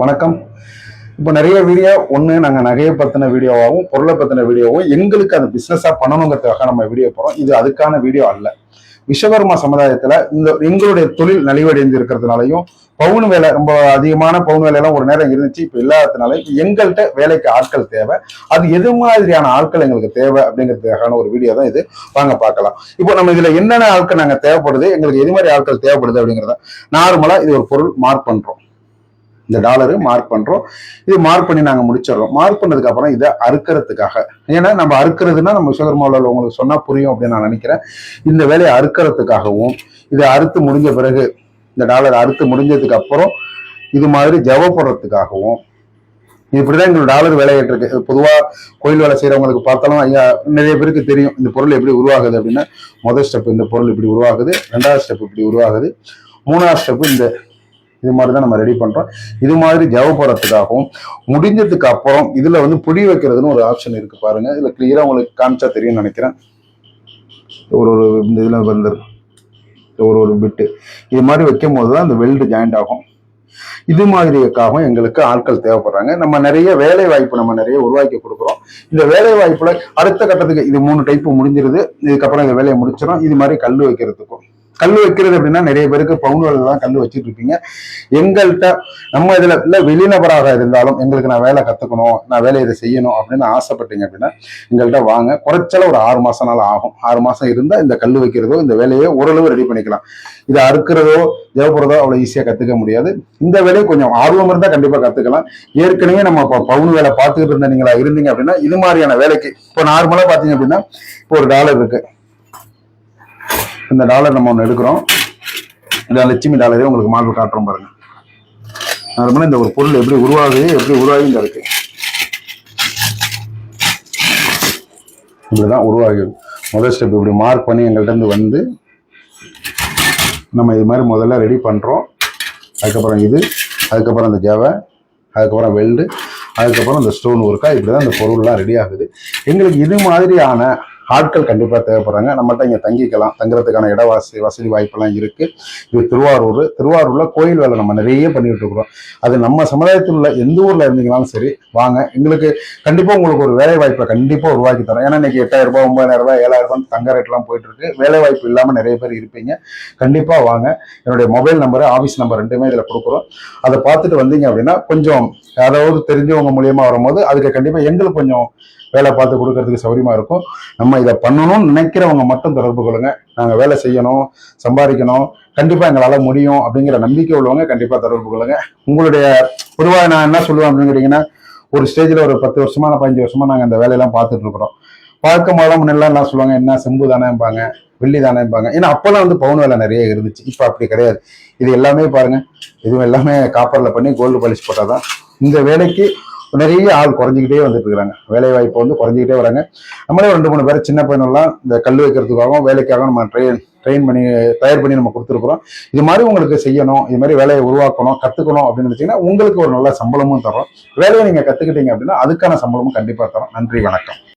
வணக்கம். இப்போ நிறைய வீடியோ ஒன்று நாங்கள் நகையை பற்றின வீடியோவாகவும் பொருளை பற்றின வீடியோவும் எங்களுக்கு அந்த பிஸ்னஸாக பண்ணணுங்கிறதுக்காக நம்ம வீடியோ போகிறோம் இது அதுக்கான வீடியோ அல்ல. விஸ்வகர்மா சமுதாயத்தில் இந்த எங்களுடைய தொழில் நலிவடைந்து இருக்கிறதுனாலையும் பவுன் வேலை ரொம்ப அதிகமான பவுன் வேலையெல்லாம் ஒரு நேரம் இருந்துச்சு இப்போ இல்லாததுனால இப்போ எங்கள்கிட்ட வேலைக்கு ஆட்கள் தேவை. அது எது மாதிரியான ஆட்கள் எங்களுக்கு தேவை அப்படிங்கிறதுக்கான ஒரு வீடியோ தான் இது. வாங்க பார்க்கலாம். இப்போ நம்ம இதில் என்னென்ன ஆட்கள் நாங்கள் தேவைப்படுது எங்களுக்கு எது மாதிரி ஆட்கள் தேவைப்படுது அப்படிங்கிறத நார்மலாக இது ஒரு பொருள் மார்க் பண்ணுறோம் இந்த டாலரு மார்க் பண்றோம். இது மார்க் பண்ணி நாங்க முடிச்சிடுறோம். மார்க் பண்ணதுக்கு அப்புறம் இதை அறுக்கிறதுக்காக. ஏன்னா நம்ம அறுக்கிறதுனா நம்ம விஸ்வகர்மாவில் உங்களுக்கு சொன்னா புரியும் அப்படின்னு நான் நினைக்கிறேன். இந்த வேலையை அறுக்கிறதுக்காகவும் இதை அறுத்து முடிஞ்ச பிறகு இந்த டாலர் அறுத்து முடிஞ்சதுக்கு அப்புறம் இது மாதிரி ஜவ போடுறதுக்காகவும் இப்படிதான் எங்களுக்கு டாலர் விளையாட்டு இருக்கு பொதுவா கோயில் வேலை செய்யறவங்களுக்கு பார்த்தாலும் ஐயா நிறைய பேருக்கு தெரியும். இந்த பொருள் எப்படி உருவாகுது அப்படின்னா. முதல் ஸ்டெப் இந்த பொருள் இப்படி உருவாகுது. ரெண்டாவது ஸ்டெப் இப்படி உருவாகுது. மூணாவது ஸ்டெப் இந்த இது மாதிரி தான் நம்ம ரெடி பண்றோம். இது மாதிரி ஜவ போடுறதுக்காகவும் முடிஞ்சதுக்கு அப்புறம் இதுல வந்து புடி வைக்கிறதுன்னு ஒரு ஆப்ஷன் இருக்கு பாருங்க. இதுல கிளியரா உங்களுக்கு காமிச்சா தெரியும்னு நினைக்கிறேன். ஒரு ஒரு இந்த இதுல வந்து ஒரு ஒரு பிட்டு இது மாதிரி வைக்கும் போது தான் இந்த வெல்டு ஜாயிண்ட் ஆகும். இது மாதிரிக்காகவும் எங்களுக்கு ஆட்கள் தேவைப்படுறாங்க. நம்ம நிறைய வேலை வாய்ப்பு நம்ம நிறைய உருவாக்கி கொடுக்குறோம். இந்த வேலை வாய்ப்புல அடுத்த கட்டத்துக்கு இது மூணு டைப்பு முடிஞ்சிருது. இதுக்கப்புறம் இந்த வேலையை முடிச்சிடும் இது மாதிரி கல் வைக்கிறதுக்கும். கல் வைக்கிறது அப்படின்னா நிறைய பேருக்கு பவுன் வேலை தான் கல் வச்சுட்டு இருப்பீங்க எங்கள்கிட்ட நம்ம இதுல இல்ல வெளிநபராக இருந்தாலும் எங்களுக்கு நான் வேலை கத்துக்கணும் நான் வேலை இதை செய்யணும் அப்படின்னு ஆசைப்பட்டீங்க அப்படின்னா எங்கள்கிட்ட வாங்க. குறைச்சல ஒரு ஆறு மாசம் நாள் ஆகும். ஆறு மாசம் இருந்தா இந்த கல் வைக்கிறதோ இந்த வேலையை ஓரளவு ரெடி பண்ணிக்கலாம். இதை அறுக்கிறதோ தேவைப்படுறதோ அவ்வளவு ஈஸியா கத்துக்க முடியாது. இந்த வேலையை கொஞ்சம் ஆர்வம் இருந்தா கண்டிப்பா கத்துக்கலாம். ஏற்கனவே நம்ம இப்போ பவுன் வேலை பார்த்துக்கிட்டு இருந்த நீங்களா இருந்தீங்க அப்படின்னா இது மாதிரியான வேலைக்கு இப்போ நார்மலா பாத்தீங்க அப்படின்னா இப்போ ஒரு டாலர் இருக்கு. இந்த டாலர் நம்ம ஒன்று எடுக்கிறோம். இந்த லட்சுமி டாலரே உங்களுக்கு மாடல் காட்டுறோம் பாருங்க. நார்மலாக இந்த ஒரு பொருள் எப்படி உருவாகுது எப்படி உருவாகி இந்த இருக்கு. இப்படிதான் உருவாகுது முதல் ஸ்டெப் இப்படி மார்க் பண்ணி எங்கள்கிட்ட வந்து நம்ம இது மாதிரி முதல்ல ரெடி பண்ணுறோம் அதுக்கப்புறம் இது அதுக்கப்புறம் இந்த ஜவை அதுக்கப்புறம் வெல்டு அதுக்கப்புறம் இந்த ஸ்டோன் ஒர்க்காக இப்படி தான் இந்த பொருள்லாம் ரெடி ஆகுது. எங்களுக்கு இது மாதிரியான ஆட்கள் கண்டிப்பாக தேவைப்படுறாங்க. நம்மகிட்ட இங்கே தங்கிக்கலாம். தங்குறதுக்கான இட வசதி வசதி வாய்ப்பெல்லாம் இருக்குது இது திருவாரூர். திருவாரூரில் கோயில் வேலை நம்ம நிறைய பண்ணிட்டு இருக்கிறோம். அது நம்ம சமுதாயத்தில் உள்ள எந்த ஊரில் இருந்தீங்கனாலும் சரி வாங்க. எங்களுக்கு கண்டிப்பாக உங்களுக்கு ஒரு வேலை வாய்ப்பை கண்டிப்பாக உருவாக்கி தரோம் ஏன்னா இன்னைக்கு எட்டாயிரம் ரூபாய் ஒன்பதாயிரம் ரூபாய் ஏழாயிரம் ரூபாய் தங்க ரேட்லாம் போயிட்டு இருக்கு. வேலை வாய்ப்பு இல்லாமல் நிறைய பேர் இருப்பீங்க. கண்டிப்பாக வாங்க. என்னுடைய மொபைல் நம்பர் ஆஃபீஸ் நம்பர் ரெண்டுமே இதில் கொடுக்குறோம். அதை பார்த்துட்டு வந்தீங்க அப்படின்னா கொஞ்சம் யாராவது தெரிஞ்சவங்க மூலியமாக வரும்போது அதுக்கு கண்டிப்பாக எங்களுக்கு கொஞ்சம் வேலை பார்த்து கொடுக்கறதுக்கு சௌரியமா இருக்கும். நம்ம இதை பண்ணணும்னு நினைக்கிறவங்க மட்டும் தொடர்பு கொள்ளுங்க. நாங்கள் வேலை செய்யணும் சம்பாதிக்கணும் கண்டிப்பா எங்களால முடியும் அப்படிங்கிற நம்பிக்கை உள்ளவங்க கண்டிப்பா தொடர்பு கொள்ளுங்க. உங்களுடைய பொதுவாக நான் என்ன சொல்லுவேன் அப்படின்னு கேட்டீங்கன்னா ஒரு ஸ்டேஜ்ல ஒரு பத்து வருஷமா நான் பதினஞ்சு வருஷமா நாங்கள் இந்த வேலையெல்லாம் பார்த்துட்டு இருக்கிறோம். பார்க்கும் போதெல்லாம் முன்னெல்லாம் என்ன சொல்லுவாங்க என்ன செம்பு தானேம்பாங்க வெள்ளி தானேம்பாங்க. ஏன்னா அப்போல்லாம் வந்து பவுன் வேலை நிறைய இருந்துச்சு. இப்போ அப்படி கிடையாது. இது எல்லாமே பாருங்க இதுவும் எல்லாமே காப்பரில் பண்ணி கோல்டு பாலிஷ் போட்டாதான். இந்த வேலைக்கு நிறைய ஆள் குறைஞ்சிக்கிட்டே வந்துட்டு இருக்கிறாங்க வேலை வாய்ப்பு வந்து குறைஞ்சிக்கிட்டே வராங்க. நம்மளே ரெண்டு மூணு பேர் சின்ன பையனெல்லாம் இந்த கல் வைக்கிறதுக்காகவும் வேலைக்காக நம்ம ட்ரெயின் ட்ரெயின் பண்ணி தயார் பண்ணி நம்ம கொடுத்துருக்குறோம். இது மாதிரி உங்களுக்கு செய்யணும் இது மாதிரி வேலையை உருவாக்கணும் கற்றுக்கணும் அப்படின்னு நினைச்சீங்கன்னா உங்களுக்கு ஒரு நல்ல சம்பளமும் தரோம். வேலையை நீங்கள் கற்றுக்கிட்டீங்க அப்படின்னா அதுக்கான சம்பளமும் கண்டிப்பாக தரோம். நன்றி வணக்கம்.